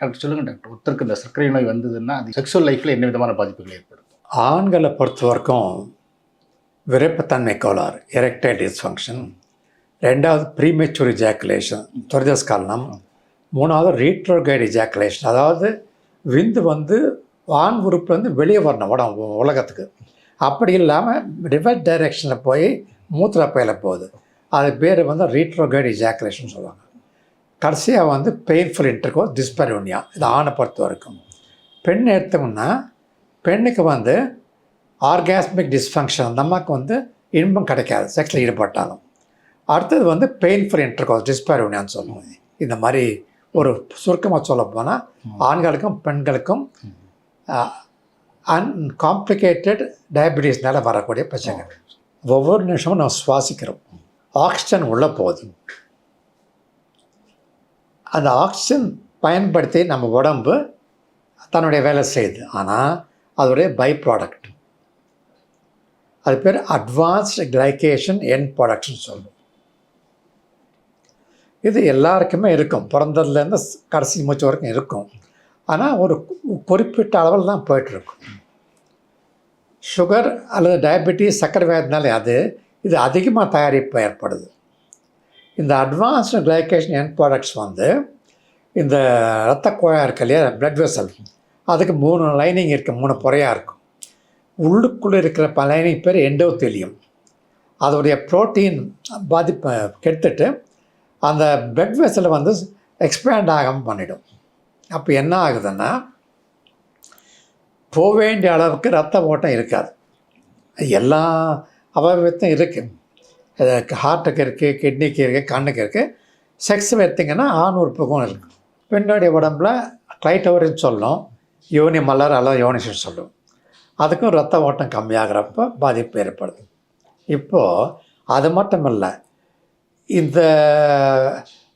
Doctor சொல்லுங்கள் doctor. ஒருத்தருக்கு இந்த சர்க்கரை நோய் வந்ததுன்னா அது செக்ஷுவல் லைஃப்பில் என்ன விதமான பாதிப்புகள் ஏற்படுத்தும் ஆண்களை பொறுத்த வரைக்கும் விருப்பத்தன்மை கோளாறு எரெக்டைல் டிஸ்ஃபங்க்ஷன் ரெண்டாவது ப்ரீமெச்சூர் இஜாக்குலேஷன் துரதஸ்காலனம் மூணாவது ரீட்ரோகைடு இஜாக்குலேஷன் அதாவது விந்து வந்து ஆண் உறுப்புலேருந்து வெளியே வரணும் உடம்பு உலகத்துக்கு. அப்படி இல்லாமல் ரிவர்ஸ் டைரெக்ஷனில் போய் மூத்திரப்பையில் போகுது. அது பேர் வந்து ரீட்ரோகைடு இஜாக்குலேஷன் சொல்லுவாங்க. கடைசியாக வந்து பெயின்ஃபுல் இன்டர்கோ டிஸ்பரோனியா இது ஆணை பொறுத்த வரைக்கும். பெண் எடுத்தோம்னா பெண்ணுக்கு வந்து ஆர்காஸ்மிக் டிஸ்ஃபங்க்ஷன் நமக்கு வந்து இன்பம் கிடைக்காது செக்ஸில் ஈடுபட்டாலும். அடுத்தது வந்து பெயின்ஃபுல் இன்டர்கோஸ் டிஸ்பரோனியான்னு சொல்லுவோம் இந்த மாதிரி ஒரு சுருக்கமாக சொல்ல போனால் ஆண்களுக்கும் பெண்களுக்கும் அன்காம்ப்ளிகேட்டட் டயபிட்டிஸ்னால வரக்கூடிய பிரச்சனைகள். ஒவ்வொரு நிமிஷமும் நம்ம சுவாசிக்கிறோம். ஆக்சிஜன் உள்ளே போகுது. அந்த ஆக்சிஜன் பயன்படுத்தி நம்ம உடம்பு தன்னுடைய வேலை செய்யுது. ஆனால் அதோடைய பை ப்ராடக்ட் அது பேர் அட்வான்ஸ்டு கிளைகேஷன் என் ப்ராடக்ட்னு சொல்லுவோம் இது எல்லாருக்குமே இருக்கும். பிறந்ததுலேருந்து கடைசி மூச்சு வரைக்கும் இருக்கும். ஆனால் ஒரு குறிப்பிட்ட அளவில் தான் போயிட்டுருக்கும் சுகர் அல்லது டயபெட்டிஸ் சர்க்கரை வியாதினாலே அது இது அதிகமாக தயாரிப்பு ஏற்படுது. இந்த அட்வான்ஸ்டு கிளைகேஷன் என் ப்ராடக்ட்ஸ் வந்து இந்த ரத்த குழாய் இருக்கு இல்லையா பிளட் வெசல் அதுக்கு மூணு லைனிங் இருக்குது மூணு புறையாக இருக்கும். உள்ளுக்குள்ளே இருக்கிற ப லைனிங் பேர் எண்டோத்தெலியம் அதோடைய புரோட்டீன் பாதிப்பை கெடுத்துட்டு அந்த பிளட் வெசலை வந்து எக்ஸ்பேண்ட் ஆகாமல் பண்ணிடும். அப்போ என்ன ஆகுதுன்னா போக வேண்டிய அளவுக்கு ரத்த ஓட்டம் இருக்காது. எல்லா அபாயத்தும் இருக்குது ஹார்ட்டுக்கு இருக்குது கிட்னிக்கு இருக்குது கண்ணுக்கு இருக்குது செக்ஸ் எடுத்திங்கன்னா ஆண் உறுப்புக்கும் இருக்குது பெண்ணுடைய உடம்புல கிளைட்டவரின்னு சொல்லும் யோனி மலர் அல்லது யோனிஷன் சொல்லும். அதுக்கும் ரத்த ஓட்டம் கம்மியாகிறப்ப பாதிப்பு ஏற்படுது. இப்போது அது மட்டும் இல்லை இந்த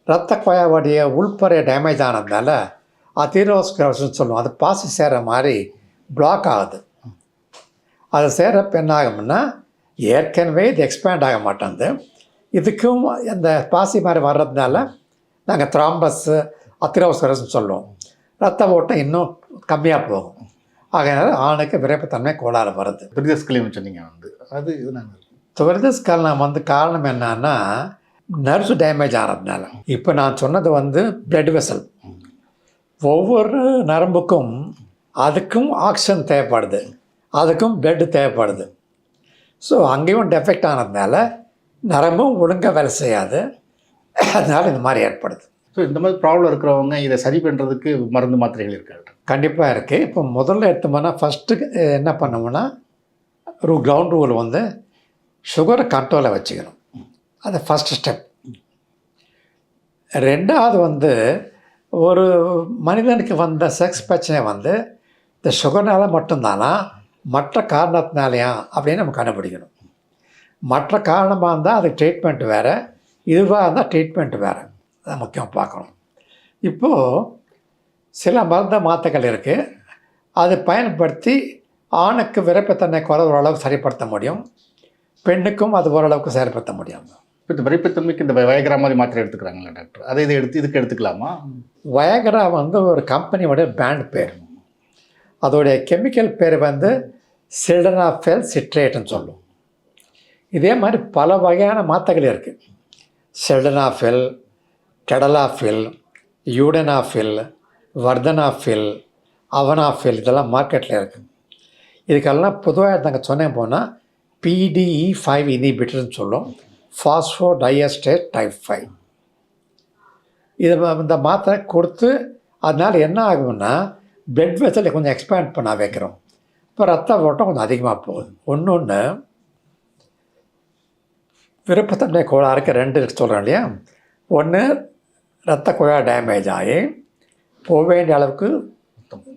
இரத்த குழாவுடைய உள்பறைய டேமேஜ் ஆனதுனால அதிரோஸ்கரோஸ்னு சொல்லுவோம். அது பாசி சேர மாதிரி பிளாக் ஆகுது. அது சேரப்ப என்ன ஆகும்னா ஏற்கனவே இது எக்ஸ்பேண்ட் ஆக மாட்டேங்குது. இதுக்கும் இந்த பாசி மாதிரி வர்றதுனால நாங்கள் த்ராம்பஸ் அத்திரோஸ்கரஸ்னு சொல்லுவோம். ரத்த ஓட்டம் இன்னும் கம்மியாக போகும். ஆகையினால ஆணுக்கு விரைப்புத்தன்மை கோளாறு வருது. துரிதஸ்கலியம் சொன்னீங்க வந்து. அது இது நான் துரிதஸ்கலனம் வந்து காரணம் என்னன்னா நர்வ்ஸ் டேமேஜ் ஆனதுனால இப்போ நான் சொன்னது வந்து பிளட் வெசல் ஒவ்வொரு நரம்புக்கும் அதுக்கும் ஆக்சிஜன் தேவைப்படுது. அதுக்கும் பிளட் தேவைப்படுது. ஸோ அங்கேயும் டெஃபெக்ட் ஆனதுனால நரம்பும் ஒழுங்காக வேலை செய்யாது. அதனால இந்த மாதிரி ஏற்படுது. ஸோ இந்த மாதிரி ப்ராப்ளம் இருக்கிறவங்க இதை சரி பண்ணுறதுக்கு மருந்து மாத்திரைகள் இருக்காது கண்டிப்பாக இருக்குது இப்போ முதல்ல எடுத்தோம்னா ஃபஸ்ட்டு என்ன பண்ணுவோம்னா ஒரு கிரவுண்ட் ரூல் வந்து சுகரை கண்ட்ரோலில் வச்சுக்கணும். அது ஃபஸ்ட்டு ஸ்டெப் ரெண்டாவது வந்து ஒரு மனிதனுக்கு வந்த செக்ஸ் பிரச்சனை வந்து இந்த சுகர்னால மட்டும்தானா மற்ற காரணத்தினாலையா அப்படின்னு நம்ம கண்டுபிடிக்கணும். மற்ற காரணமாக இருந்தால் அது ட்ரீட்மெண்ட் வேறு இதுவாக இருந்தால் ட்ரீட்மெண்ட் வேறு. அதை முக்கியம் பார்க்கணும். இப்போது சில மருந்த மாத்தைகள் இருக்குது அதை பயன்படுத்தி ஆணுக்கு விரைப்புத்தன்மை குறை ஓரளவுக்கு சரிப்படுத்த முடியும். பெண்ணுக்கும் அது ஓரளவுக்கு சரிப்படுத்த முடியும். இப்போ இந்த விரைப்புத்தன்மைக்கு இந்த வயகிரா மாதிரி மாத்திரை எடுத்துக்கிறாங்களா டாக்டர். அதை இதை எடுத்து இதுக்கு எடுத்துக்கலாமா? வயகரா வந்து ஒரு கம்பெனியோட பிராண்ட் பேர். அதோடைய கெமிக்கல் பேர் வந்து சில்டனாஃபெல் சிட்ரேட்டுன்னு சொல்லும். இதே மாதிரி பல வகையான மாத்தைகள் இருக்குது செல்டனாஃபில் கெடலாஃபில் யூடனாஃபில் வர்தனாஃபில் அவனாஃபில் இதெல்லாம் மார்க்கெட்டில் இருக்குது இதுக்கெல்லாம் பொதுவாக நாங்கள் சொன்னேன் போனால் பிடிஇ ஃபைவ் இனிபிட்டர்னு சொல்லும். ஃபாஸ்ஃபோ டயஸ்டேட் டைப் ஃபைவ் இதை இந்த மாத்திரை கொடுத்து அதனால் என்ன ஆகும்னா பிளட் வெசலை கொஞ்சம் எக்ஸ்பேண்ட் பண்ண வைக்கிறோம். இப்போ ரத்த ஓட்டம் கொஞ்சம் அதிகமாக போகுது. ஒன்று ஒன்று விருப்பத்தன்மை கோளாறுக்கு ரெண்டு இருக்கு சொல்கிறேன் இல்லையா? ஒன்று ரத்த குழா டேமேஜ் ஆகி போக வேண்டிய அளவுக்கு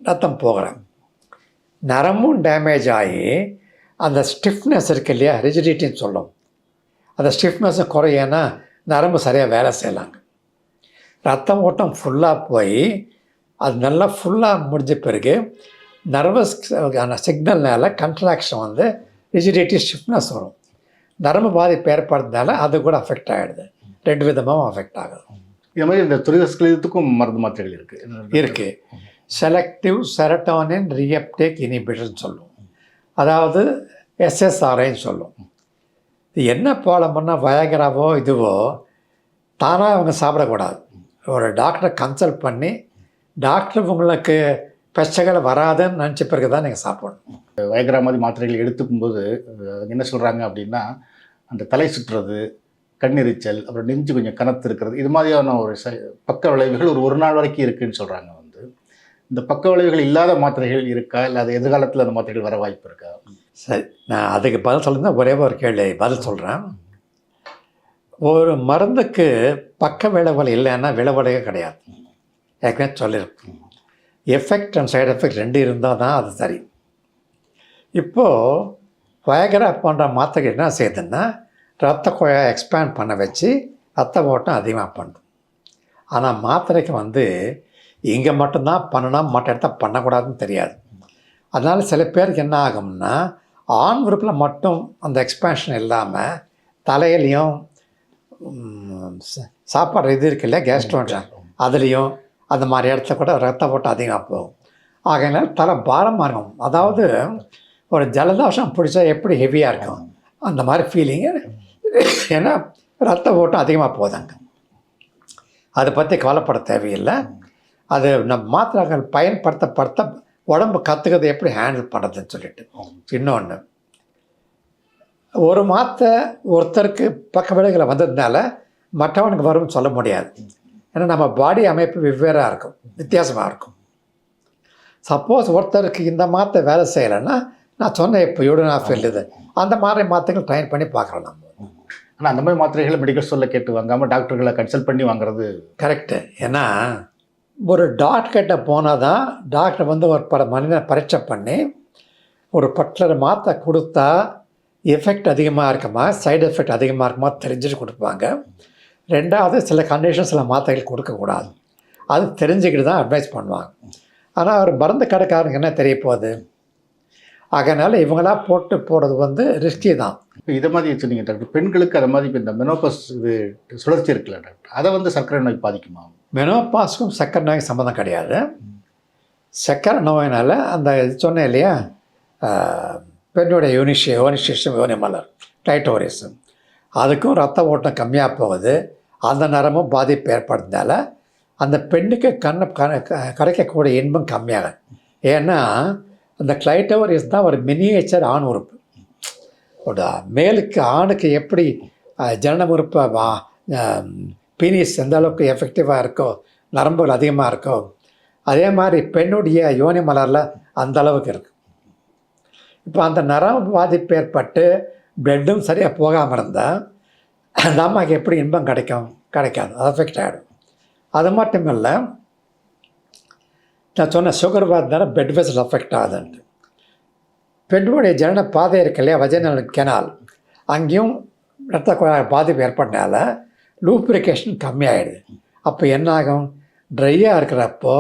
ரத்தம் போகிறேன் நரம்பும் டேமேஜ் ஆகி அந்த ஸ்டிஃப்னஸ் இருக்கு இல்லையா? ரிஜிடிட்டின்னு சொல்லும் அந்த ஸ்டிஃப்னஸ் குறையனா நரம்பு சரியாக வேலை செய்யலாங்க. ரத்தம் ஓட்டம் ஃபுல்லாக போய் அது நல்லா ஃபுல்லாக முடிஞ்ச பிறகு நர்வஸ் சிக்னல்னால கண்ட்ராக்ஷன் வந்து ரிஜிடிட்டி ஸ்டிஃப்னஸ் வரும் நரம்பு பாதிப்பு ஏற்படுறதுனால அது கூட அஃபெக்ட் ஆகிடுது ரெண்டு விதமாகவும் அஃபெக்ட் ஆகுது. இது மாதிரி இந்த துரிதஸ்கலிதத்துக்கும் மருந்து மாத்திரைகள் இருக்கு. இருக்குது செலக்டிவ் செரட்டோனின் ரீஅப்டேக் இனிபிஷன் சொல்லும் அதாவது எஸ்எஸ்ஆர்ஐன்னு சொல்லும் இது என்ன ப்ராப்ளம்னா வயகராவோ இதுவோ தானாக அவங்க சாப்பிடக்கூடாது. ஒரு டாக்டரை கன்சல்ட் பண்ணி டாக்டர் உங்களுக்கு பிரச்சனைகள் வராதுன்னு நினச்ச பிறகு தான் நீங்கள் சாப்பிடணும். வயக்ரா மாதிரி மாத்திரைகள் எடுத்துக்கும் போது அஹ், என்ன சொல்றாங்க அப்படின்னா அந்த தலை சுற்றுறது கண்ணெரிச்சல் அப்புறம் நெஞ்சு கொஞ்சம் கனத்து இருக்கிறது இது மாதிரியான ஒரு ச- பக்க விளைவுகள் ஒரு ஒரு நாள் வரைக்கும் இருக்குன்னு சொல்றாங்க வந்து. இந்த பக்க விளைவுகள் இல்லாத மாத்திரைகள் இருக்கா? இல்லை அது எதிர்காலத்தில் அந்த மாத்திரைகள் வர வாய்ப்பு இருக்கா? சரி நான் அதுக்கு பதில் சொல்லுங்க. ஒரே ஒரு கேள்வி பதில் சொல்கிறேன் ஒரு மருந்துக்கு பக்க விளைவுகள் இல்லைன்னா விளைவுகளே கிடையாது. ஏற்கனவே சொல்லியிருக்கேன். எஃபெக்ட் அண்ட் சைடு எஃபெக்ட் ரெண்டு இருந்தால் தான் அது சரி. இப்போது வயகரா போன்ற மாத்திரைகள் என்ன செய்யுதுன்னா ரத்த குழாயை எக்ஸ்பேண்ட் பண்ண வச்சு ரத்த ஓட்டம் அதிகமாக பண்ணும். ஆனால் மாத்திரைக்கு வந்து இங்கே மட்டும்தான் பண்ணணும் மற்ற இடத்த பண்ணக்கூடாதுன்னு தெரியாது. அதனால் சில பேருக்கு என்ன ஆகும்னா ஆண் உறுப்பில் மட்டும் அந்த எக்ஸ்பேன்ஷன் இல்லாமல் தலையிலையும் சாப்பாடு இது இருக்குல்ல கேஸ்ட்ரோன்ஷன் அதுலேயும் அந்த மாதிரி இடத்துல கூட ரத்த ஓட்டம் அதிகமாக போகும். ஆகையினால தலை பாரமாக இருக்கும். அதாவது ஒரு ஜலதோஷம் பிடிச்சா எப்படி ஹெவியாக இருக்கும்? அந்த மாதிரி ஃபீலிங்கு ஏன்னா ரத்த ஓட்டம் அதிகமாக போதாங்க அதை பற்றி கவலைப்பட தேவையில்லை. அது நம்ம மாத்திரைகள் பயன்படுத்தப்படுத்த உடம்பு கற்றுக்கிறது எப்படி ஹேண்டில் பண்ணுறதுன்னு சொல்லிட்டு. இன்னொன்று ஒரு மாத்திரை ஒருத்தருக்கு பக்க விலைகளை வந்ததுனால மற்றவனுக்கு வரும்னு சொல்ல முடியாது. ஏன்னா நம்ம பாடி அமைப்பு வெவ்வேறாக இருக்கும் வித்தியாசமாக இருக்கும். சப்போஸ் ஒருத்தருக்கு இந்த மாத்திரை வேலை செய்யலைன்னா நான் சொன்னேன் இப்போ யூடனாஃபில் இது. அந்த மாதிரி மாத்திரைகள் ட்ரைன் பண்ணி பார்க்குறோம் நம்ம. ஆனால் அந்த மாதிரி மாத்திரைகளை மெடிக்கல் ஸ்டோரில் கேட்டு வாங்காமல் டாக்டர்களை கன்சல்ட் பண்ணி வாங்குறது கரெக்டு ஏன்னா ஒரு டாக்டர் கிட்ட போனால் தான் டாக்டர் வந்து ஒரு பல மனிதனை பரீட்சை பண்ணி ஒரு பர்டிகுலர் மாத்திரை கொடுத்தா எஃபெக்ட் அதிகமாக இருக்குமா சைடு எஃபெக்ட் அதிகமாக இருக்குமா தெரிஞ்சுட்டு கொடுப்பாங்க. ரெண்டாவது சில கண்டிஷன் சில மாத்திரைகள் கொடுக்கக்கூடாது. அது தெரிஞ்சுக்கிட்டு தான் அட்வைஸ் பண்ணுவாங்க. ஆனால் ஒரு மருந்து கடைக்காரனுக்கு என்ன தெரிய போகுது? அதனால் இவங்களா போட்டு போடுறது வந்து ரிஸ்கி தான். இப்போ இதை மாதிரி சொன்னீங்க டாக்டர் பெண்களுக்கு அதை மாதிரி இப்போ இந்த மெனோபஸ் இது சுழற்சி இருக்குல்ல டாக்டர் அதை வந்து சர்க்கரை நோய் பாதிக்குமா? மெனோபாஸ்க்கும் சக்கரை நோய்க்கு சம்மந்தம் கிடையாது. சக்கரை நோயினால் அந்த இது சொன்னேன் இல்லையா? பெண்ணுடைய யூனிஷி யோனிஷிஷம் யோனிமலர் டைட்டோரிஸ். அதுக்கும் ரத்த ஓட்டம் கம்மியாக போகுது. அந்த நரமும் பாதிப்பு ஏற்படுறதுனால அந்த பெண்ணுக்கு கண்ணை கண- க- கிடைக்கக்கூடிய இன்பம் கம்மியாகும். ஏன்னா அந்த இஸ் தான் ஒரு மினியேச்சர் ஆண் உறுப்பு. ஒரு மேலுக்கு ஆணுக்கு எப்படி ஜனன உறுப்பு பீனிஸ் எந்த அளவுக்கு எஃபெக்டிவாக இருக்கோ நரம்புகள் அதிகமாக இருக்கோ அதே மாதிரி பெண்ணுடைய யோனி மலரில் அந்த அளவுக்கு இருக்கு. இப்போ அந்த நரம்பு பாதிப்பு ஏற்பட்டு பிளட்டும் சரியாக போகாமல் இருந்தால் அந்த அம்மாவுக்கு எப்படி இன்பம் கிடைக்கும்? கிடைக்காது. அது அஃபெக்ட் ஆகிடும் அது மட்டும் இல்லை நான் சொன்ன சுகர் பார்த்தா பெட் வெசல் அஃபெக்ட் ஆகுதுன்ட்டு. பெண்ணுடைய ஜனன பாதை இருக்கு இல்லையா? வஜனல் கெனால் அங்கேயும் ரத்த குழாய் பாதிப்பு ஏற்பட்டனால லூப்ரிகேஷன் கம்மியாயிடுது. அப்போ என்ன ஆகும் ட்ரையாக இருக்கிறப்போ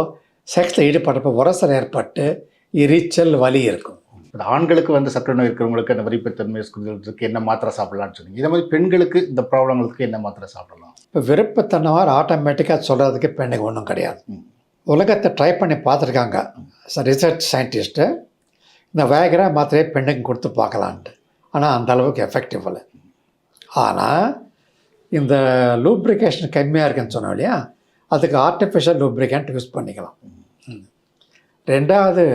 செக்ஸில் ஈடுபடுறப்போ உரசல் ஏற்பட்டு எரிச்சல் வலி இருக்கும். இந்த ஆண்களுக்கு வந்து சர்க்கரை நோய் இருக்கிறவங்களுக்கு அந்த வரிப்பத்தன்மை இருக்கிறதுக்கு என்ன மாத்திரை சாப்பிடலாம்னு சொன்னீங்க. இதே மாதிரி பெண்களுக்கு இந்த ப்ராப்ளங்களுக்கு என்ன மாத்திரை சாப்பிடலாம்? இப்போ விருப்பத்தனவார் ஆட்டோமேட்டிக்காக சொல்கிறதுக்கு பெண்ணுக்கு ஒன்றும் கிடையாது. உலகத்தை ட்ரை பண்ணி பார்த்துருக்காங்க. ரிசர்ச் சயின்டிஸ்ட்டு இந்த வேகரா மாத்திரையை பெண்ணுக்கு கொடுத்து பார்க்கலான்ட்டு. ஆனால் அந்த அளவுக்கு எஃபெக்டிவ் இல்லை. ஆனால் இந்த லூப்ரிகேஷன் கம்மியாக இருக்குன்னு சொன்னோம் இல்லையா? அதுக்கு ஆர்டிஃபிஷியல் லூப்ரிகேண்ட் யூஸ் பண்ணிக்கலாம். ரெண்டாவது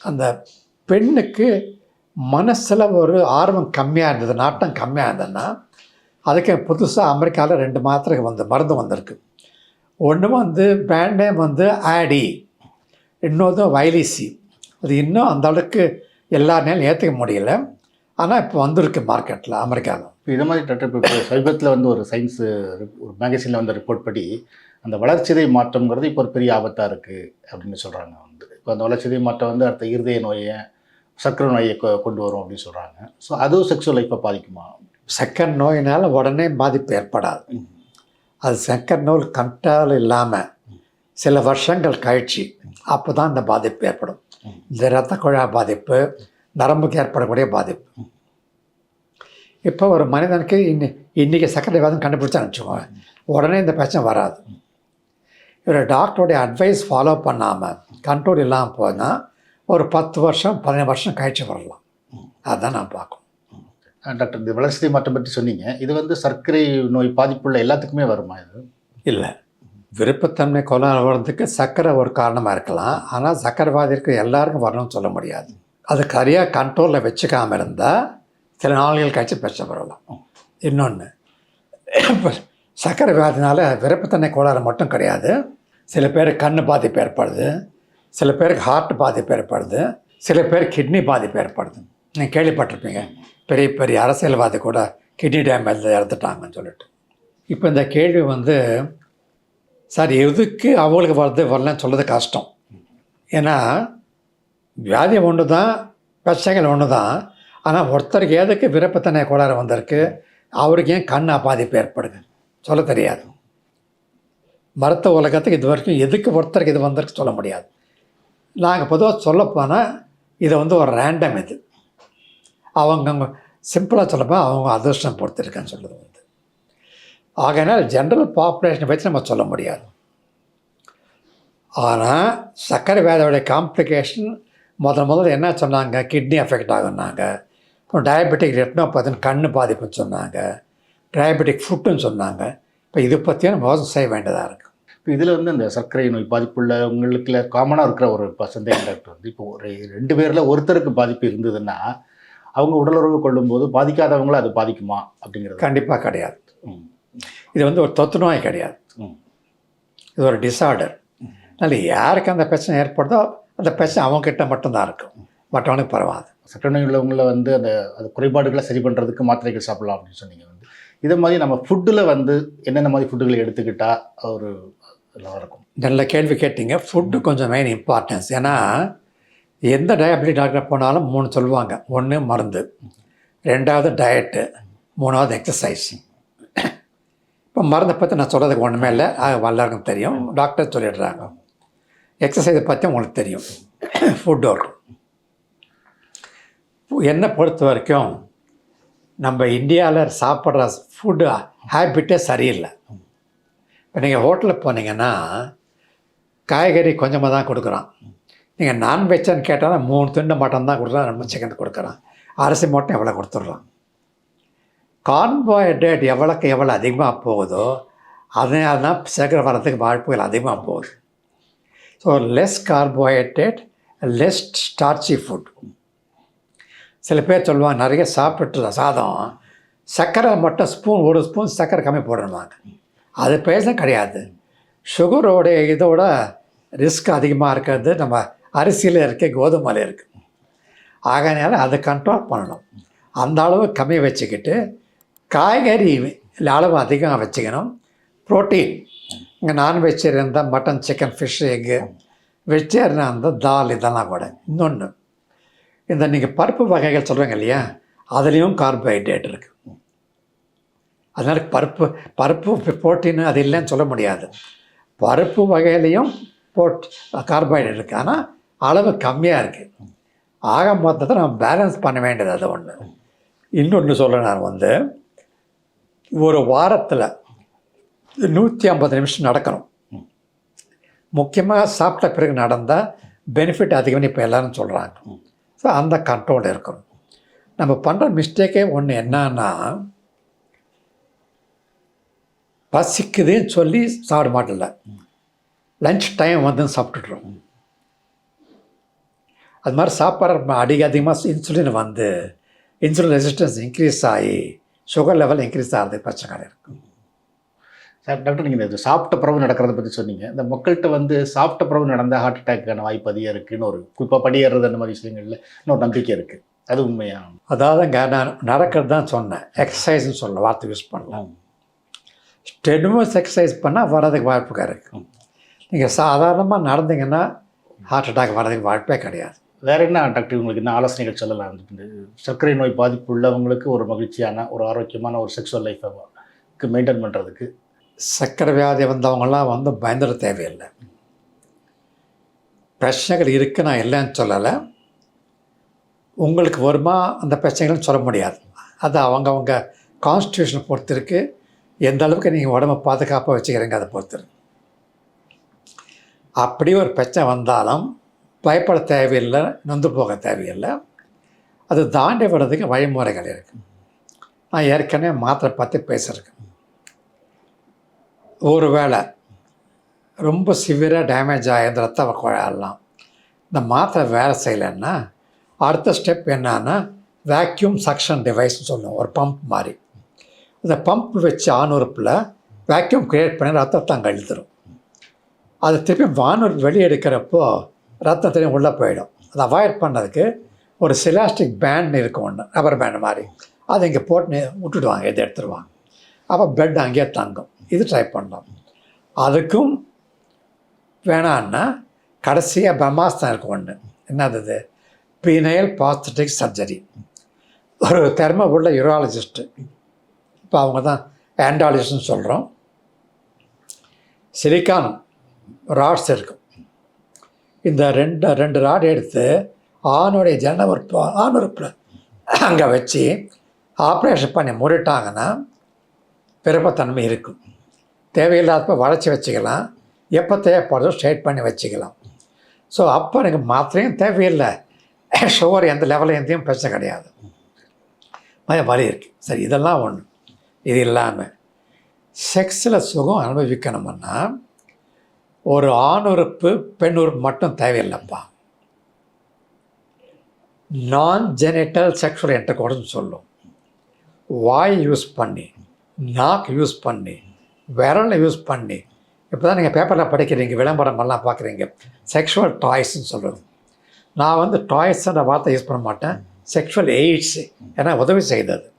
அந்த பெண்ணுக்கு மனசில் ஒரு ஆர்வம் கம்மியாக இருந்தது நாட்டம் கம்மியாக இருந்ததுன்னா அதுக்கு புதுசாக அமெரிக்காவில் ரெண்டு மாத்திரைக்கு வந்து மருந்து வந்திருக்கு. ஒன்று வந்து பிராண்ட் நேம் வந்து ஆடி இன்னொன்று வைலிசி அது இன்னும் அந்த அளவுக்கு எல்லா நேரம் ஏற்றுக்க முடியல. ஆனால் இப்போ வந்திருக்கு மார்க்கெட்டில் அமெரிக்காவில் இப்போ இது மாதிரி டாக்டர் இப்போ சமீபத்தில் வந்து ஒரு சயின்ஸு ஒரு மேகசினில் வந்த ரிப்போர்ட் படி அந்த வளர்ச்சிதை மாற்றம்ங்கிறது இப்போ ஒரு பெரிய ஆபத்தாக இருக்குது அப்படின்னு சொல்கிறாங்க வந்து. இப்போ அந்த வளர்ச்சிதை மாற்றம் வந்து அடுத்த இருதய நோயை சர்க்கரை நோயை கொ- கொண்டு வரும் அப்படின்னு சொல்கிறாங்க ஸோ அதுவும் செக்ஷுவல் லைஃப்பை பாதிக்குமா? சக்கரை நோயினால் உடனே பாதிப்பு ஏற்படாது. அது சக்கரை நோய் கண்ட்ரோல் இல்லாமல் சில வருஷங்கள் கழிச்சு அப்போ தான் இந்த பாதிப்பு ஏற்படும். இந்த இரத்த குழாய் பாதிப்பு நரம்புக்கு ஏற்படக்கூடிய பாதிப்பு. இப்போ ஒரு மனிதனுக்கு இன்னி இன்றைக்கி சர்க்கரை வியாதம் கண்டுபிடிச்சான்னு வச்சுக்கோங்க. உடனே இந்த பிரச்சனை வராது. இவர் டாக்டருடைய அட்வைஸ் ஃபாலோ பண்ணாமல் கண்ட்ரோல் இல்லாமல் போனால் ஒரு பத்து வருஷம் பதினேழு வருஷம் கழிச்சு வரலாம். அதுதான் நான் பார்க்கணும். டாக்டர் இந்த வளர்ச்சிதை மாற்றம் பற்றி சொன்னீங்க. இது வந்து சர்க்கரை நோய் பாதிப்புள்ள எல்லாத்துக்குமே வருமா இது? இல்லை. விருப்பத்தன்மை கொலை வர்றதுக்கு சர்க்கரை ஒரு காரணமாக இருக்கலாம். ஆனால் சர்க்கரைவாதிற்கு எல்லாருக்கும் வரணும்னு சொல்ல முடியாது. அது சரியாக கண்ட்ரோலில் வச்சுக்காமல் இருந்தால் சில நாள்கள் கழிச்சு பிரச்சனை வரலாம். இன்னொன்று சர்க்கரை வியாதினால விருப்பத்தன்மை கோளாறு மட்டும் கிடையாது. சில பேர் கண் பாதிப்பு ஏற்படுது. சில பேருக்கு ஹார்ட் பாதிப்பு ஏற்படுது. சில பேர் கிட்னி பாதிப்பு ஏற்படுது. நீங்கள் கேள்விப்பட்டிருப்பீங்க. பெரிய பெரிய அரசியல்வாதி கூட கிட்னி டேமேஜ் இறந்துட்டாங்கன்னு சொல்லிட்டு. இப்போ இந்த கேள்வி வந்து சார் எதுக்கு அவங்களுக்கு வருது வரலன்னு சொல்கிறது கஷ்டம். ஏன்னா வியாதி ஒன்று தான் பிரச்சனைகள் ஒன்று தான் ஆனால் ஒருத்தருக்கு எதுக்கு விருப்பத்தனை கோளாறு வந்திருக்கு? அவருக்கு ஏன் கண் பாதிப்பு ஏற்படுது? சொல்ல தெரியாது. மருத்துவ உலகத்துக்கு இது வரைக்கும் எதுக்கு ஒருத்தருக்கு இது வந்திருக்கு சொல்ல முடியாது. நாங்கள் பொதுவாக சொல்லப்போனால் இது வந்து ஒரு ரேண்டம் இது. அவங்க சிம்பிளாக சொல்லப்போனால் அவங்க அதிர்ஷ்டம் பொறுத்திருக்கேன்னு சொல்லுது வந்து. ஆகையினால் ஜென்ரல் பாப்புலேஷனை வச்சு நம்ம சொல்ல முடியாது. ஆனால் சர்க்கரை வியாதியோடைய காம்ப்ளிகேஷன் முதல் முதல்ல என்ன சொன்னாங்க? கிட்னி அஃபெக்ட் ஆகுனாங்க அப்புறம் டயபெட்டிக் ரெட்டினோபதின்னு கண் பாதிப்புன்னு சொன்னாங்க. டயபெட்டிக் ஃபுட்டுன்னு சொன்னாங்க. இப்போ இதை பற்றியும் மோசம் செய்ய வேண்டியதாக இருக்குது இப்போ இதில் வந்து இந்த சர்க்கரை நோய் பாதிப்புள்ளவங்களுக்குல காமனாக இருக்கிற ஒரு சந்தேகம் டாக்டர் வந்து இப்போ ஒரு ரெண்டு பேரில் ஒருத்தருக்கு பாதிப்பு இருந்ததுன்னா அவங்க உடலுறவு கொள்ளும்போது பாதிக்காதவங்கள அது பாதிக்குமா அப்படிங்கிறது? கண்டிப்பாக கிடையாது. ம். இது வந்து ஒரு தொத்து நோய் கிடையாது. ம். இது ஒரு டிஸார்டர் அதனால் யாருக்கு அந்த பிரச்சனை ஏற்படுதோ அந்த பிரச்சனை அவங்கக்கிட்ட மட்டும்தான் இருக்கும். மற்றவனுக்கு பரவாது. சர்க்கரை நோய் உள்ளவங்கள வந்து அந்த அது குறைபாடுகளை சரி பண்ணுறதுக்கு மாத்திரைகள் சாப்பிடலாம் அப்படின்னு சொன்னீங்க வந்து. இதை மாதிரி நம்ம ஃபுட்டில் வந்து என்னென்ன மாதிரி ஃபுட்டுகளை எடுத்துக்கிட்டா ஒரு நல்லா இருக்கும் நல்ல கேள்வி கேட்டீங்க. ஃபுட்டு கொஞ்சம் மெயின் இம்பார்ட்டன்ஸ் ஏன்னா எந்த டயபெட்டிக் டாக்டர் போனாலும் மூணு சொல்லுவாங்க. ஒன்று மருந்து ரெண்டாவது டயட்டு மூணாவது எக்ஸசைஸ் இப்போ மருந்தை பற்றி நான் சொல்கிறதுக்கு ஒன்றுமே இல்லை. அது எல்லாருக்கும் தெரியும். டாக்டர் சொல்லிடுறாங்க. எக்ஸசைஸை பற்றி உங்களுக்கு தெரியும். ஃபுட் ஒர்க் என்னை பொறுத்த வரைக்கும் நம்ம இந்தியாவில் சாப்பிட்ற ஃபுட்டு ஹேபிட்டே சரியில்லை. இப்போ நீங்கள் ஹோட்டலில் போனீங்கன்னா காய்கறி கொஞ்சமாக தான் கொடுக்குறான். நீங்கள் நான்வெஜ்ஜான்னு கேட்டாலும் மூணு துண்டு மட்டன் தான் கொடுக்குறான் ரெண்டு சிக்கன் கொடுக்குறான். அரிசி மட்டும் எவ்வளோ கொடுத்துட்றான். கார்போஹைட்ரேட் எவ்வளோக்கு எவ்வளோ அதிகமாக போகுதோ அதனால தான் சர்க்கரை வரத்துக்கு வாய்ப்புகள் அதிகமாக போகுது. So less carbohydrate less starchy food சில பேர் சொல்லுவாங்க நிறைய சாப்பிட்டு சாதம் சர்க்கரை மட்டும் ஸ்பூன் ஒரு ஸ்பூன் சர்க்கரை கம்மி போடுறாங்க அது பேச கிடையாது. சுகரோடைய இதோட ரிஸ்க் அதிகமாக இருக்கிறது நம்ம அரிசியில் இருக்க கோதுமையில் இருக்குது ஆகையினால அதை கண்ட்ரோல் பண்ணணும். அந்த அளவு கம்மி வச்சுக்கிட்டு காய்கறி அளவு அதிகமாக வச்சுக்கணும். ப்ரோட்டீன். இங்கே நான்வெஜ் இருந்தால் mutton chicken fish egg vegetarian இருந்தால் தால் இதெல்லாம் கூட. இன்னொன்று இந்த நீங்கள் பருப்பு வகைகள் சொல்கிறாங்க இல்லையா? அதுலேயும் கார்போஹைட்ரேட் இருக்குது அதனால் பருப்பு பருப்பு புரோட்டீன் அது இல்லைன்னு சொல்ல முடியாது. பருப்பு வகையிலையும் போட் கார்போஹைட்ரேட் இருக்குது ஆனால் அளவு கம்மியாக இருக்குது ஆக மொத்தத்தை நம்ம பேலன்ஸ் பண்ண வேண்டியது அது ஒன்று இன்னொன்று சொல்கிறேன் நான் வந்து ஒரு வாரத்தில் நூற்றி ஐம்பது நிமிஷம் நடக்கணும். முக்கியமாக சாப்பிட்ட பிறகு நடந்தால் பெனிஃபிட் அதிகம்னு இப்போ எல்லோரும் சொல்கிறாங்க ஸோ அந்த கண்ட்ரோல் இருக்கணும். நம்ம பண்ணுற மிஸ்டேக்கே ஒன்று என்னன்னா பசிக்குதுன்னு சொல்லி சாப்பிட மாட்டல லஞ்ச் டைம் வந்து சாப்பிட்டுட்றோம் அது மாதிரி சாப்பாடு அதிக அதிகமாக இன்சுலின் வந்து இன்சுலின் ரெசிஸ்டன்ஸ் இன்க்ரீஸ் ஆகி சுகர் லெவல் இன்க்ரீஸ் ஆகிறது பிரச்சனை இருக்கும் டாக்டர் நீங்கள் இந்த சாப்பிட்ட பிறகு நடக்கிறத பற்றி சொன்னீங்க. இந்த மக்கள்கிட்ட வந்து சாப்பிட்ட பிறகு நடந்தால் ஹார்ட் அட்டாக்கான வாய்ப்பு அதிகம் இருக்குன்னு ஒரு குறிப்பாக படியேறது அந்த மாதிரி விஷயங்கள்ல இன்னொரு நம்பிக்கை இருக்குது அது உண்மையா? அதாவதுங்க நான் நடக்கிறது தான் சொன்னேன் எக்ஸசைஸ்னு சொல்ல வார்த்தை யூஸ் பண்ணலாம் ஸ்டெனுவஸ் எக்ஸசைஸ் பண்ணால் வர்றதுக்கு வாய்ப்பு இருக்குது நீங்கள் சாதாரணமாக நடந்தீங்கன்னா ஹார்ட் அட்டாக் வர்றதுக்கு வாய்ப்பே கிடையாது. வேற என்ன டாக்டர் உங்களுக்கு என்ன ஆலோசனைகள் சொல்லலாம்? இந்த சர்க்கரை நோய் பாதிப்பு உள்ளவங்களுக்கு ஒரு மகிழ்ச்சியான ஒரு ஆரோக்கியமான ஒரு செக்ஷுவல் லைஃபை மெயின்டைன் பண்ணுறதுக்கு சர்க்கரை வியாதி வந்தவங்களாம் வந்து பயந்துட தேவையில்லை. பிரச்சனைகள் இருக்குது நான் இல்லைன்னு சொல்லலை. உங்களுக்கு வருமா அந்த பிரச்சனைகள்னு சொல்ல முடியாது. அது அவங்கவுங்க கான்ஸ்டியூஷனை பொறுத்து இருக்கு எந்த அளவுக்கு நீங்கள் உடம்ப பாதுகாப்பாக வச்சுக்கிறீங்க அதை பொறுத்து அப்படி ஒரு பிரச்சனை வந்தாலும் பயப்பட தேவையில்லை நொந்து போக தேவையில்லை. அது தாண்டி வர்றதுக்கு வழிமுறைகள் இருக்குது நான் ஏற்கனவே மாத்திரை பற்றி பேசியிருக்கேன். ஒரு வேளை ரொம்ப சிவியராக டேமேஜ் ஆகியிருந்த ரத்த குழாயெல்லாம் இந்த மாத்திரை வேலை செய்யலைன்னா அடுத்த ஸ்டெப் என்னன்னா வேக்யூம் சக்ஷன் டிவைஸ்னு சொல்லுவோம் ஒரு பம்ப் மாதிரி. இந்த பம்ப் வச்சு ஆணுறுப்பில் வேக்யூம் க்ரியேட் பண்ணி ரத்தத்தை அங்கே இழுத்துரும். அது திருப்பி வானூர் வெளியே எடுக்கிறப்போ ரத்தம் திரும்பி உள்ளே போயிடும். அதை அவாய்ட் பண்ணதுக்கு ஒரு சிலாஸ்டிக் பேண்ட் இருக்கும் ஒன்று ரப்பர் பேண்ட் மாதிரி. அதை இங்கே போட்டு விட்டுடுவாங்க இதை எடுத்துருவாங்க. அப்போ பெட் அங்கேயே தங்கும். இது ட்ரை பண்ணலாம். அதுக்கும் வேணான்னா கடைசியாக பிரம்மாஸ்தான் இருக்கும் ஒன்று என்னது பீனைல் பாஸ்தட்டிக் சர்ஜரி ஒரு திறமை உள்ள யூராலஜிஸ்ட்டு இப்போ அவங்க தான் ஆண்டாலஜிஸ்ட்னு சொல்கிறோம் சிலிக்கான் ராட்ஸ் இருக்கும் இந்த ரெண்டு ரெண்டு ராட் எடுத்து ஆணுடைய ஜன உறுப்பு ஆணுறுப்பில் அங்கே வச்சு ஆப்ரேஷன் பண்ணி முறிட்டாங்கன்னா பிறப்பத்தன்மை இருக்கும். தேவையில்லாதப்ப வளைச்சி வச்சுக்கலாம். எப்போ தேவைப்படுதோ ஸ்ட்ரைட் பண்ணி வச்சுக்கலாம். ஸோ அப்போ எனக்கு மாத்திரையும் தேவையில்லை. சுகர் எந்த லெவலில் எந்தையும் பிரச்சனை கிடையாது. மாதிரி வலி இருக்குது சரி இதெல்லாம் ஒன்று இது இல்லாமல் செக்ஸில் சுகம் அனுபவிக்கணும்னா ஒரு ஆண் உறுப்பு பெண் உறுப்பு மட்டும் தேவையில்லைப்பா. நான் ஜெனிட்டல் செக்ஷுவல் என்டர்கோர்ஸ்னு சொல்லும். வாய் யூஸ் பண்ணி நாக் யூஸ் பண்ணி விரலை யூஸ் பண்ணி இப்போ தான் நீங்கள் பேப்பரில் படிக்கிறீங்க விளம்பரமெல்லாம் பார்க்குறீங்க. செக்ஷுவல் டாய்ஸ்ன்னு சொல்கிறது நான் வந்து டாய்ஸ்ன்ற வார்த்தை யூஸ் பண்ண மாட்டேன். செக்ஷுவல் எய்ட்ஸ் ஏன்னா உதவி செய்தது.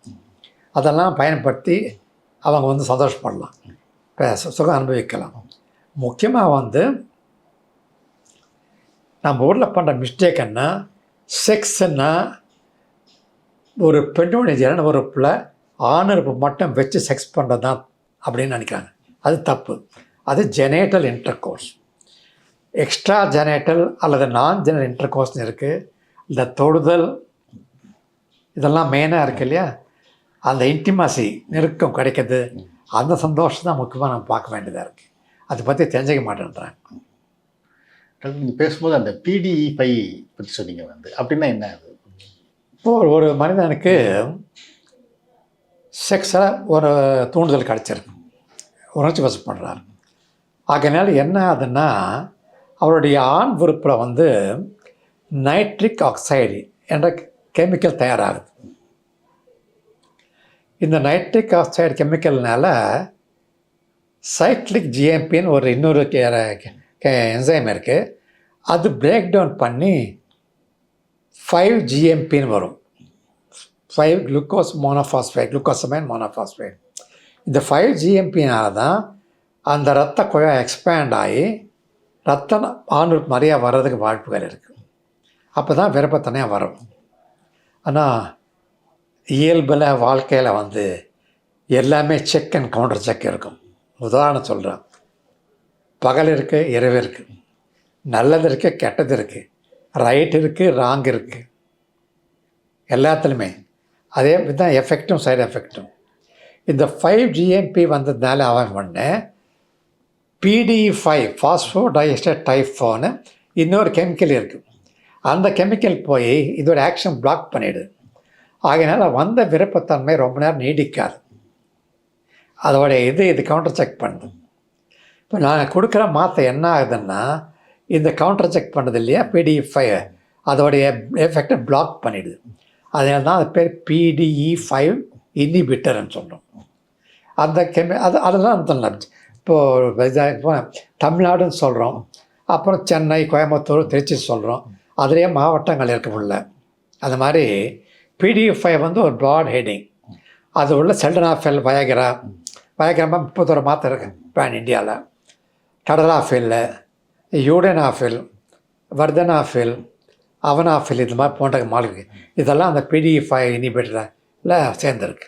அதெல்லாம் பயன்படுத்தி அவங்க வந்து சந்தோஷப்படலாம். பே- சுகம் அனுபவிக்கலாம். முக்கியமாக வந்து நம்ம ஊரில் பண்ணுற மிஸ்டேக் என்ன? செக்ஸ்ன்னா ஒரு பெண்ணுடைய ஜன உறுப்பில் மட்டும் வச்சு செக்ஸ் பண்ணுறது தான் அப்படின்னு நினைக்கிறாங்க. அது தப்பு. அது ஜெனேட்டல் இன்டர்கோர்ஸ் எக்ஸ்ட்ரா ஜெனேட்டல் அல்லது நான் ஜெனரல் இன்டர்கோர்ஸ்னு இருக்குது இந்த தொடுதல் இதெல்லாம் மெயினாக இருக்கு இல்லையா? அந்த இன்டிமசி நெருக்கம் கிடைக்கிது அந்த சந்தோஷம் தான் முக்கியமாக நம்ம பார்க்க வேண்டியதாக இருக்குது அதை பற்றி தெரிஞ்சுக்க மாட்டேன்றாங்க. நீங்கள் பேசும்போது அந்த பிடிஇ ஃபைவ் பற்றி சொன்னீங்க வந்து. அப்படின்னா என்ன அது? இப்போ ஒரு- ஒரு மனிதனுக்கு செக்ஸில் ஒரு தூண்டுதல் கிடச்சிருக்கு உணர்ச்சி வசப்படுறார். ஆகையினால் என்ன ஆகுதுன்னா அவருடைய ஆண் உறுப்பில் வந்து நைட்ரிக் ஆக்சைடு என்ற கெமிக்கல் தயாராகுது. இந்த நைட்ரிக் ஆக்சைடு கெமிக்கல்னால சைக்ளிக் ஜிஎம்பின்னு ஒரு இன்னொரு என்சைம் இருக்குது அது பிரேக் டவுன் பண்ணி ஃபைவ் ஜிஎம்பின்னு வரும். Five glucose monophosphate glucosamine monophosphate இந்த ஃபைவ் ஜிஎம்பினால தான் அந்த ரத்த குழாய் எக்ஸ்பேண்ட் ஆகி ரத்தம் ஆணுக்கு நிறையா வர்றதுக்கு வாய்ப்புகள் இருக்குது அப்போ தான் விருப்பத்தனையாக வரும். ஆனால் இயல்பில் வாழ்க்கையில் வந்து எல்லாமே செக் அண்ட் கவுண்டர் செக் இருக்கும். உதாரணம் சொல்கிறேன் பகல் இருக்குது இரவு இருக்குது நல்லது இருக்குது கெட்டது இருக்குது ரைட் இருக்குது ராங் இருக்குது எல்லாத்துலேயுமே. அதே மாதிரி தான் எஃபெக்டும் சைடு எஃபெக்டும் இந்த ஃபைவ் ஜிஎம்பி வந்ததுனால அவன் ஒன்று பிடி ஃபைவ் ஃபாஸ்போ டைஸ்டர் டைஃபோன்னு இன்னொரு கெமிக்கல் இருக்குது அந்த கெமிக்கல் போய் இதோட ஆக்ஷன் பிளாக் பண்ணிடுது ஆகையினால் வந்த விருப்பத்தன்மை ரொம்ப நேரம் நீடிக்காது. அதோடைய இது இது கவுண்டர் செக் பண்ணுது. இப்போ நான் கொடுக்குற மாற்ற என்ன ஆகுதுன்னா இந்த கவுண்டர் செக் பண்ணுது இல்லையா பிடிஇ ஃபைவ் அதோடைய எஃபெக்டை பிளாக் பண்ணிடுது அதனால தான் அது பேர் பிடிஇ ஃபைவ் இன்ஹிபிட்டர்னு சொல்கிறோம் அந்த கெமி அது அதெல்லாம் சொல்லலாம் இப்போது இப்போ தமிழ்நாடுன்னு சொல்கிறோம் அப்புறம் சென்னை கோயம்புத்தூர் திருச்சி சொல்கிறோம் அதிலே மாவட்டங்கள் இருக்க முடியல அது மாதிரி பிடிஎஃப் ஃபைவ் வந்து ஒரு ப்ராட் ஹெட்டிங் அது உள்ள செல்டனாஃபெல் வயகரா வயகரமா முப்பத்தொரு மாத்திரை இருக்கு பேன் இந்தியாவில் கடலாஃபில் யூடனாஃபில் வர்தனாஃபில் அவனாஃபில் இது மாதிரி போன்ற மாலிகை இதெல்லாம் அந்த பிடிஎஃப் ஃபைவ் இனிபேட்டரில் சேர்ந்துருக்கு.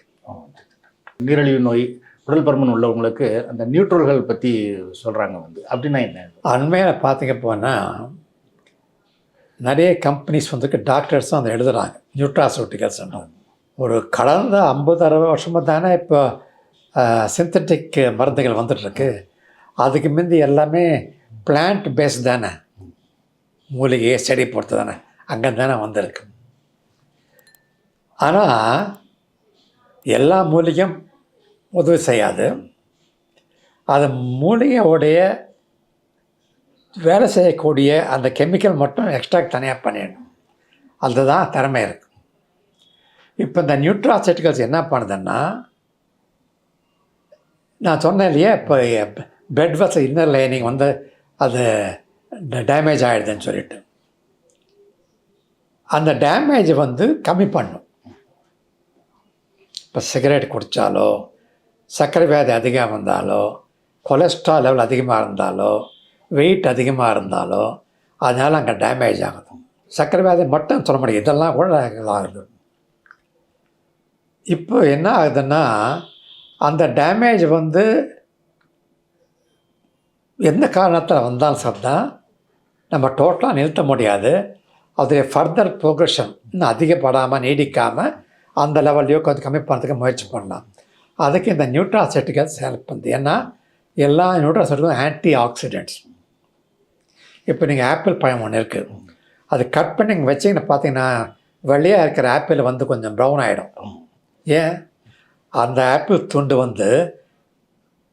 நீரிழிவு நோய் உடல் பருமன் உள்ளவங்களுக்கு அந்த நியூட்ரல்கள் பற்றி சொல்கிறாங்க வந்து. அப்படின்னா என்ன? அண்மையில் பார்த்தீங்க போனால் நிறைய கம்பெனிஸ் வந்துருக்கு டாக்டர்ஸும் அதை எழுதுகிறாங்க நியூட்ராசூட்டிகல்ஸ் ஒரு கடந்த ஐம்பது அறுபது வருஷமாக தானே இப்போ சிந்தட்டிக் மருந்துகள் வந்துட்டுருக்கு அதுக்கு முந்தி எல்லாமே பிளான்ட் பேஸ் தானே. மூலிகையை செடி பொறுத்து தானே அங்கே தானே வந்திருக்கு. ஆனால் எல்லா மூலிகையும் உதவி செய்யாது. அது மூலிகையோடைய வேலை செய்யக்கூடிய அந்த கெமிக்கல் மட்டும் எக்ஸ்ட்ராக்ட் தனியாக பண்ணிடணும். அதுதான் திறமை இருக்கு. இப்போ இந்த நியூட்ராசெட்டிகல்ஸ் என்ன பண்ணுதுன்னா நான் சொன்னேன் இல்லையா இப்போ பெட் வச இன்னர் லைனிங் வந்து அது டேமேஜ் ஆகிடுதுன்னு சொல்லிட்டு. அந்த டேமேஜ் வந்து கம்மி பண்ணும். இப்போ சிகரெட் குடித்தாலோ சர்க்கரை வியாதி அதிகமாக இருந்தாலோ கொலஸ்ட்ரால் லெவல் அதிகமாக இருந்தாலோ வெயிட் அதிகமாக இருந்தாலோ அதனால் அங்கே டேமேஜ் ஆகுது. சர்க்கரை வியாதி மட்டும் சொல்ல முடியும் இதெல்லாம் கூட ஆகுது. இப்போ என்ன ஆகுதுன்னா அந்த டேமேஜ் வந்து எந்த காரணத்தில் வந்தாலும் சரிதான் நம்ம டோட்டலாக நிறுத்த முடியாது. அதோடைய ஃபர்தர் ப்ரோக்ரஷன் இன்னும் அதிகப்படாமல் நீடிக்காமல் அந்த லெவல்லையோ கொஞ்சம் கம்மி பண்ணுறதுக்கு முயற்சி பண்ணலாம். அதுக்கு இந்த நியூட்ராசெட்டுகள் ஹெல்ப் பண்ணுது ஏன்னா எல்லா நியூட்ராசெட்டிக்கும் ஆன்டி ஆக்சிடென்ட்ஸ் இப்போ நீங்கள் ஆப்பிள் பழம் ஒன்று இருக்குது அது கட் பண்ணி நீங்கள் வச்சிங்கன்னா பார்த்தீங்கன்னா வெளியாக இருக்கிற ஆப்பிள் வந்து கொஞ்சம் ப்ரௌன் ஆகிடும் ஏன்? அந்த ஆப்பிள் துண்டு வந்து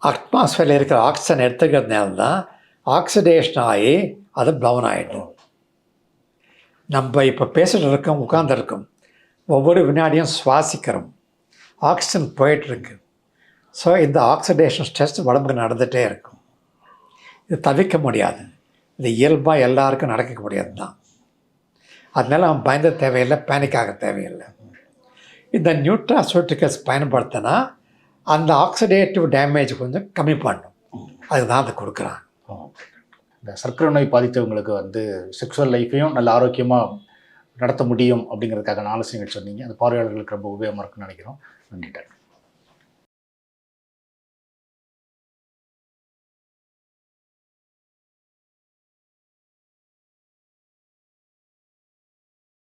அட்மாஸ்ஃபியரில் இருக்கிற ஆக்சிஜன் எடுத்துக்கிறதுனால தான் ஆக்சிடேஷன் ஆகி அது ப்ரௌன் ஆகிடும் நம்ம இப்போ பேசிட்டு இருக்கோம் உட்காந்துருக்கோம் ஒவ்வொரு வினாடியும் சுவாசிக்கிறோம். ஆக்சிஜன் போயிட்டுருக்கு. ஸோ இந்த ஆக்சிடேஷன் ஸ்ட்ரெஸ் உடம்புக்கு நடந்துகிட்டே இருக்கும். இது தவிர்க்க முடியாது. இது இயல்பாக எல்லாருக்கும் நடக்க முடியாது தான் அதனால் அவன் பயந்த தேவையில்லை பேனிக்காக தேவையில்லை. இந்த நியூட்ராசூட்டிகல்ஸ் பயன்படுத்தினா அந்த ஆக்சிடேட்டிவ் டேமேஜ் கொஞ்சம் கம்மி பண்ணும். அதுதான் அதை கொடுக்குறான் இந்த சர்க்கரை நோய் பாதித்தவங்களுக்கு வந்து செக்ஷுவல் லைஃப்பையும் நல்ல ஆரோக்கியமாக நடத்த முடியும் அப்படிங்கிறதுக்கான ஆலோசனைகள் சொன்னீங்க. அந்த பார்வையாளர்களுக்கு ரொம்ப உபயோகமாக இருக்குன்னு நினைக்கிறோம். நன்றி டாக்டர்.